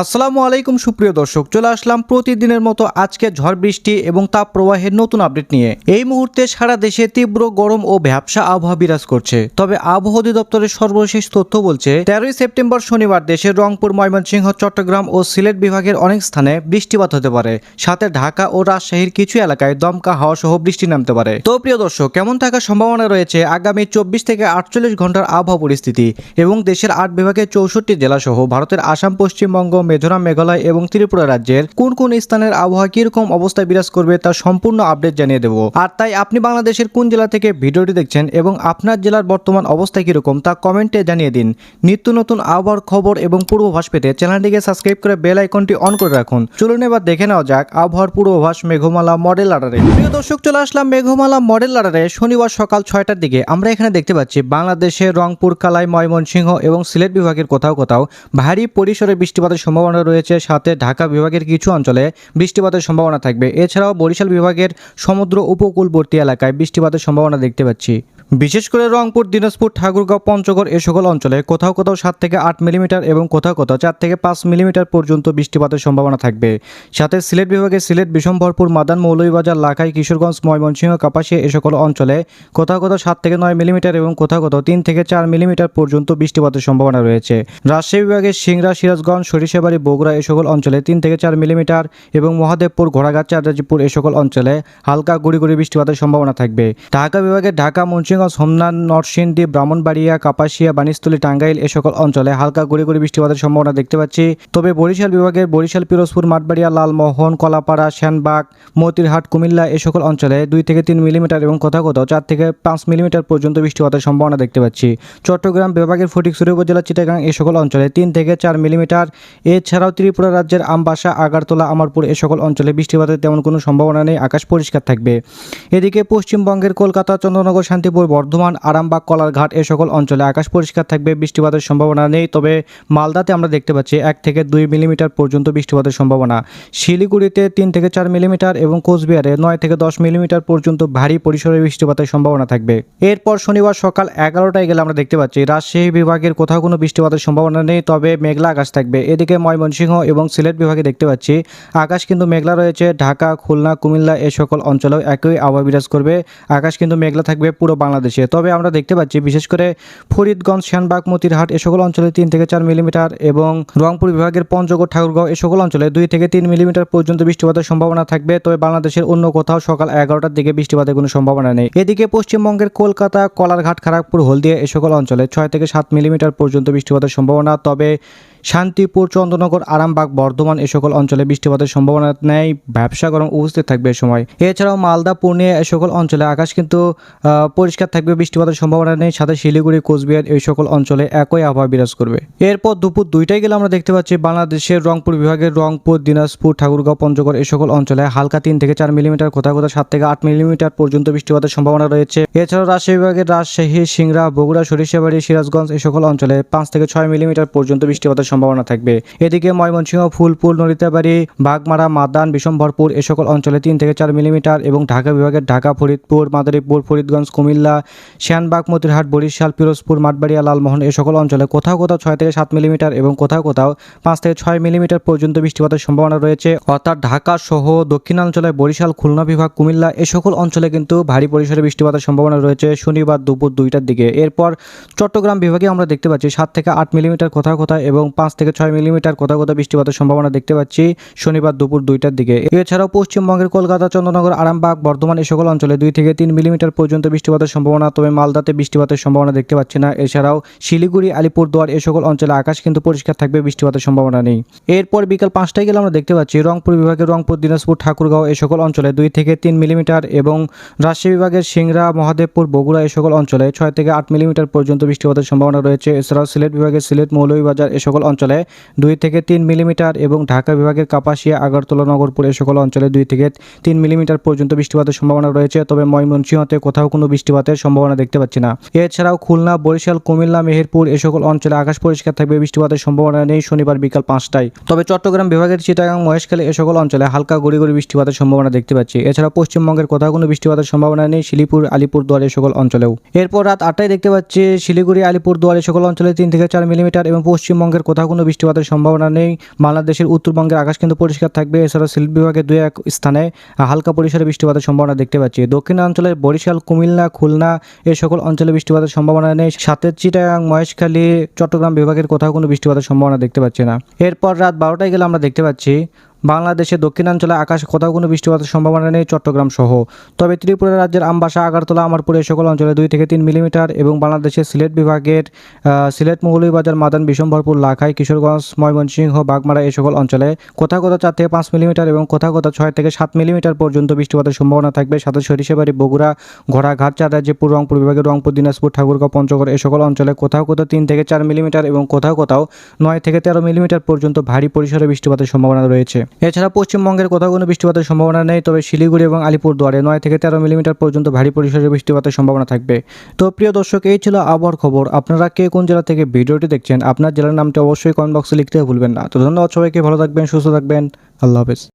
আসসালামু আলাইকুম, সুপ্রিয় দর্শক। চলে আসলাম প্রতিদিনের মতো আজকে ঝড় বৃষ্টি এবং তাপ প্রবাহের নতুন আপডেট নিয়ে। এই মুহূর্তে সারা দেশে তীব্র গরম ও ভ্যাবসা আবহাওয়া বিরাজ করছে। তবে আবহাওয়া অধিদপ্তরের সর্বশেষ তথ্য বলছে, তেরোই সেপ্টেম্বর শনিবার দেশের রংপুর, ময়মনসিংহ, চট্টগ্রাম ও সিলেট বিভাগের অনেক স্থানে বৃষ্টিপাত হতে পারে। সাথে ঢাকা ও রাজশাহীর কিছু এলাকায় দমকা হাওয়া সহ বৃষ্টি নামতে পারে। তো প্রিয় দর্শক, কেমন থাকার সম্ভাবনা রয়েছে আগামী চব্বিশ থেকে আটচল্লিশ ঘণ্টার আবহাওয়া পরিস্থিতি এবং দেশের আট বিভাগের চৌষট্টি জেলা সহ ভারতের আসাম, পশ্চিমবঙ্গ মিজোরাম মেঘালয় এবং ত্রিপুরা রাজ্যের কোন কোন স্থানের আবহাওয়া কীরকম অবস্থায় বিরাজ করবে তার সম্পূর্ণ আপডেট জানিয়ে দেবো। আর তাই আপনি বাংলাদেশের কোন জেলা থেকে ভিডিওটি দেখছেন এবং আপনার জেলার বর্তমান অবস্থা কীরকম তা কমেন্টে জানিয়ে দিন। নিত্য নতুন আবহাওয়ার খবর এবং পূর্বাভাস পেতে চ্যানেলটিকে সাবস্ক্রাইব করে বেল আইকনটি অন করে রাখুন। চলুন এবার দেখে নেওয়া যাক আবহাওয়ার পূর্বাভাস মেঘমালা মডেল আডারে প্রিয় দর্শক, চলে আসলাম মেঘমালা মডেল আডারে শনিবার সকাল ছয়টার দিকে আমরা এখানে দেখতে পাচ্ছি বাংলাদেশের রংপুর, কালাই, ময়মনসিংহ এবং সিলেট বিভাগের কোথাও কোথাও ভারী পরিসরে বৃষ্টিপাতের সম্ভাবনা রয়েছে, সাথে ঢাকা বিভাগের কিছু অঞ্চলে বৃষ্টিপাতের সম্ভাবনা থাকবে। এছাড়াও বরিশাল বিভাগের সমুদ্র উপকূলবর্তী এলাকায় বৃষ্টিপাতের সম্ভাবনা দেখতে পাচ্ছি। বিশেষ করে রংপুর, দিনাজপুর, ঠাকুরগাঁও, পঞ্চগড় এ সকল অঞ্চলে কোথাও কোথাও সাত থেকে আট মিলিমিটার এবং কোথাও কোথাও চার থেকে পাঁচ মিলিমিটার পর্যন্ত বৃষ্টিপাতের সম্ভাবনা থাকবে। সাথে সিলেট বিভাগে সিলেট বিষমভরপুর মাদান, মৌলভীবাজার, লাখাই, কিশোরগঞ্জ, ময়মনসিংহ, কাপাসিয়া এ সকল অঞ্চলে কোথাও কোথাও সাত থেকে নয় মিলিমিটার এবং কোথাও কোথাও তিন থেকে চার মিলিমিটার পর্যন্ত বৃষ্টিপাতের সম্ভাবনা রয়েছে। রাজশাহী বিভাগের সিংড়া, সিরাজগঞ্জ, সরিষাবাড়ি, বগুড়া এ সকল অঞ্চলে তিন থেকে চার মিলিমিটার এবং মহাদেবপুর, ঘোড়াঘাট, চাঁদাজিপুর এ সকল অঞ্চলে হালকা গুড়ি গুড়ি বৃষ্টিপাতের সম্ভাবনা থাকবে। ঢাকা বিভাগের ঢাকা মুন্সিগঞ্জ হোমনান নরসিংদী, ব্রাহ্মণবাড়িয়া, কাপাসিয়া বানিস্তলী টাঙ্গাইল এ সকল অঞ্চলে হালকা গুড়ি গুড়ি বৃষ্টিপাতের সম্ভাবনা দেখতে পাচ্ছি। তবে বরিশাল বিভাগের বরিশাল, পিরোজপুর, মাঠবাড়িয়া, লালমোহন, কলাপাড়া শ্যানবাগ মতিরহাট, কুমিল্লা এ সকল অঞ্চলে দুই থেকে তিন মিলিমিটার এবং কোথাও কোথাও চার থেকে পাঁচ মিলিমিটার পর্যন্ত বৃষ্টিপাতের সম্ভাবনা দেখতে পাচ্ছি। চট্টগ্রাম বিভাগের ফটিকছড়ি উপজেলা, চিটাগাং এ সকল অঞ্চলে তিন থেকে চার মিলিমিটার। এছাড়াও ত্রিপুরা রাজ্যের আমবাসা, আগারতলা, আমারপুর এ সকল অঞ্চলে বৃষ্টিপাতের তেমন কোনো সম্ভাবনা নেই, আকাশ পরিষ্কার থাকবে। এদিকে পশ্চিমবঙ্গের কলকাতা, চন্দ্রনগর, শান্তিপুর বর্ধমান, আরামবাগ, কলারঘাট এ সকল অঞ্চলে আকাশ পরিষ্কার থাকবে, বৃষ্টিপাতের সম্ভাবনা নেই। তবে মালদাতে আমরা দেখতে পাচ্ছি এক থেকে দুই মিলিমিটার পর্যন্ত বৃষ্টিপাতের সম্ভাবনা। শিলিগুড়িতে তিন থেকে চার মিলিমিটার এবং কোচবিহারে নয় থেকে দশ মিলিমিটার পর্যন্ত ভারী পরিসরে বৃষ্টিপাতের সম্ভাবনা থাকবে। এরপর শনিবার সকাল এগারোটায় গেলে আমরা দেখতে পাচ্ছি, রাজশাহী বিভাগের কোথাও কোনো বৃষ্টিপাতের সম্ভাবনা নেই, তবে মেঘলা আকাশ থাকবে। এদিকে ময়মনসিংহ এবং সিলেট বিভাগে দেখতে পাচ্ছি, আকাশ কিন্তু মেঘলা রয়েছে। ঢাকা, খুলনা, কুমিল্লা এ সকল অঞ্চলেও একই আবহাওয়া বিরাজ করবে। আকাশ কিন্তু মেঘলা থাকবে, পুরো বাংলাদেশে। তবে আমরা দেখতে পাচ্ছি, বিশেষ করে ফরিদগঞ্জ শ্যানবাগ মতিরহাট এ সকল অঞ্চলে তিন থেকে চার মিলিমিটার এবং রংপুর বিভাগের পঞ্চগড়, ঠাকুরগাঁও এ সকল অঞ্চলে দুই থেকে তিন মিলিমিটার পর্যন্ত বৃষ্টিপাতের সম্ভাবনা থাকবে। তবে বাংলাদেশের অন্য কোথাও সকাল এগারোটার দিকে বৃষ্টিপাতের কোনো সম্ভাবনা নেই। এদিকে পশ্চিমবঙ্গের কলকাতা, কলারঘাট খড়গপুর হলদিয়া এ সকল অঞ্চলে ছয় থেকে সাত মিলিমিটার পর্যন্ত বৃষ্টিপাতের সম্ভাবনা। তবে শান্তিপুর চন্দ্রনগর আরামবাগ, বর্ধমান এ সকল অঞ্চলে বৃষ্টিপাতের সম্ভাবনা নেই। ব্যবসা গরম উপস্থিত থাকবে এ সময়। এছাড়াও মালদা পূর্ণিয়া এ সকল অঞ্চলে আকাশ কিন্তু পরিষ্কার থাকবে, বৃষ্টিপাতের সম্ভাবনা নেই। সাথে শিলিগুড়ি, কোচবিহার এই সকল অঞ্চলে একই আবহাওয়া বিরাজ করবে। এরপর দুপুর দুইটায় গেলে আমরা দেখতে পাচ্ছি বাংলাদেশের রংপুর বিভাগের রংপুর, দিনাজপুর, ঠাকুরগাঁও, পঞ্চগড় এই সকল অঞ্চলে হালকা তিন থেকে চার মিলিমিটার, কোথাও কোথাও সাত থেকে আট মিলিমিটার পর্যন্ত বৃষ্টিপাতের সম্ভাবনা রয়েছে। এছাড়াও রাজশাহী বিভাগের রাজশাহী, সিংড়া, বগুড়া, সরিষাবাড়ি, সিরাজগঞ্জ এ সকল অঞ্চলে পাঁচ থেকে ছয় মিলিমিটার পর্যন্ত বৃষ্টিপাতের সম্ভাবনা থাকবে। এদিকে ময়মনসিংহ, ফুলপুর, নড়িতাবাড়ি, বাগমারা, মাদান বিষমভরপুর এ সকল অঞ্চলে তিন থেকে চার মিলিমিটার এবং ঢাকা বিভাগের ঢাকা, ফরিদপুর, মাদারীপুর, ফরিদগঞ্জ, কুমিল্লা, শ্যানবাগ, মতিরহাট, বরিশাল, পিরোজপুর, মাঠবাড়িয়া, লালমোহন এ সকল অঞ্চলে কোথাও কোথাও ছয় থেকে সাত মিলিমিটার এবং কোথাও কোথাও পাঁচ থেকে ছয় মিলিমিটার পর্যন্ত বৃষ্টিপাতের সম্ভাবনা রয়েছে। অর্থাৎ ঢাকা সহ দক্ষিণাঞ্চলে বরিশাল, খুলনা বিভাগ, কুমিল্লা এ সকল অঞ্চলে কিন্তু ভারী পরিসরে বৃষ্টিপাতের সম্ভাবনা রয়েছে শনিবার দুপুর দুইটার দিকে। এরপর চট্টগ্রাম বিভাগে আমরা দেখতে পাচ্ছি সাত থেকে আট মিলিমিটার কোথাও কোথাও এবং পাঁচ থেকে ছয় মিলিমিটার কোথাও কোথাও বৃষ্টিপাতের সম্ভাবনা দেখতে পাচ্ছি শনিবার দুপুর দুইটার দিকে। এছাড়াও পশ্চিমবঙ্গের কলকাতা, চন্দ্রনগর, আরামবাগ, বর্ধমান এ সকল অঞ্চলে দুই থেকে তিন মিলিমিটার পর্যন্ত বৃষ্টিপাতের সম্ভাবনা, তবে মালদাতে বৃষ্টিপাতের সম্ভাবনা দেখতে পাচ্ছি না। এছাড়াও শিলিগুড়ি, আলিপুরদুয়ার এ সকল অঞ্চলে আকাশ কিন্তু পরিষ্কার থাকবে, বৃষ্টিপাতের সম্ভাবনা নেই। এরপর বিকাল পাঁচটায় গেলে আমরা দেখতে পাচ্ছি রংপুর বিভাগের রংপুর, দিনাজপুর, ঠাকুরগাঁও এ সকল অঞ্চলে দুই থেকে তিন মিলিমিটার এবং রাজশাহী বিভাগের সিংড়া, মহাদেবপুর, বগুড়া এ সকল অঞ্চলে ছয় থেকে আট মিলিমিটার পর্যন্ত বৃষ্টিপাতের সম্ভাবনা রয়েছে। এছাড়াও সিলেট বিভাগের সিলেট, মৌলভীবাজার এ সকল অঞ্চলে দুই থেকে তিন মিলিমিটার এবং ঢাকা বিভাগের কাপাসিয়া, আগরতলা, নগরপুর এ সকল অঞ্চলে দুই থেকে তিন মিলিমিটার পর্যন্ত বৃষ্টিপাতের সম্ভাবনা রয়েছে। তবে ময়মনসিংহতে কোথাও কোনো বৃষ্টিপাতের সম্ভাবনা দেখতে পাচ্ছি না। এছাড়াও খুলনা, বরিশাল, কুমিল্লা, মেহেরপুর এ সকল অঞ্চলে আকাশ পরিষ্কার থাকবে, বৃষ্টিপাতের সম্ভাবনা নেই শনিবার বিকাল পাঁচটায়। তবে চট্টগ্রাম বিভাগের চিটাগাং, মহেশখালী এ সকল অঞ্চলে হালকা গড়ি গড়ি বৃষ্টিপাতের সম্ভাবনা দেখতে পাচ্ছি। এছাড়া পশ্চিমবঙ্গের কোথাও কোনো বৃষ্টিপাতের সম্ভাবনা নেই শিলিপুর আলিপুরদুয়ার এ সকল অঞ্চলেও। এরপর রাত আটটায় দেখতে পাচ্ছি, শিলিগুড়ি, আলিপুরদুয়ার এ সকল অঞ্চলে তিন থেকে চার মিলিমিটার এবং পশ্চিমবঙ্গের কোথাও কোনো বৃষ্টিপাতের সম্ভাবনা নেই। বাংলাদেশের উত্তরবঙ্গের আকাশ কিন্তু পরিষ্কার থাকবে। এছাড়া সিলেট বিভাগে দু এক স্থানে হালকা পরিসরে বৃষ্টিপাতের সম্ভাবনা দেখতে পাচ্ছি। দক্ষিণাঞ্চলের বরিশাল, কুমিল্লা, খুলনা এ সকল অঞ্চলে বৃষ্টিপাতের সম্ভাবনা নেই। সাথে চিটাগাং, মহেশখালী, চট্টগ্রাম বিভাগের কোথাও কোনো বৃষ্টিপাতের সম্ভাবনা দেখতে পাচ্ছি না। এরপর রাত বারোটায় গেলে আমরা দেখতে পাচ্ছি বাংলাদেশের দক্ষিণাঞ্চলে আকাশে কোথাও কোনো বৃষ্টিপাতের সম্ভাবনা নেই চট্টগ্রাম সহ তবে ত্রিপুরা রাজ্যের আমবাসা, আগারতলা, আমারপুর সকল অঞ্চলে দুই থেকে তিন মিলিমিটার এবং বাংলাদেশের সিলেট বিভাগের সিলেট মৌলভীবাজার, মাদান বিশম্বরপুর লাখাই, কিশোরগঞ্জ, ময়মনসিংহ, বাগমারা এই সকল অঞ্চলে কোথাও কোথাও চার থেকে পাঁচ মিলিমিটার এবং কোথাও কোথাও ছয় থেকে সাত মিলিমিটার পর্যন্ত বৃষ্টিপাতের সম্ভাবনা থাকবে। সাথে সরিষাবাড়ি, বগুড়া, ঘোড়াঘাট চার রাজ্যপুর রংপুর বিভাগের রংপুর, দিনাজপুর, ঠাকুরগাঁও, পঞ্চগড় এই সকল অঞ্চলে কোথাও কোথাও তিন থেকে চার মিলিমিটার এবং কোথাও কোথাও নয় থেকে তেরো মিলিমিটার পর্যন্ত ভারী পরিসরে বৃষ্টিপাতের সম্ভাবনা রয়েছে। এছাড়া পশ্চিমবঙ্গের কোথাও কোনো বৃষ্টিপাতের সম্ভাবনা নেই, তবে শিলিগুড়ি এবং আলিপুরদুয়ারে নয় থেকে তেরো মিলিমিটার পর্যন্ত ভারী পরিসরের বৃষ্টিপাতের সম্ভাবনা থাকবে। তো প্রিয় দর্শক, এই ছিল আবহাওয়ার খবর। আপনারা কে কোন জেলা থেকে ভিডিওটি দেখছেন, আপনার জেলার নামটি অবশ্যই কমেন্ট বক্সে লিখতে ভুলবেন না। তো ধন্যবাদ সবাইকে, ভালো থাকবেন, সুস্থ থাকবেন। আল্লাহ হাফেজ।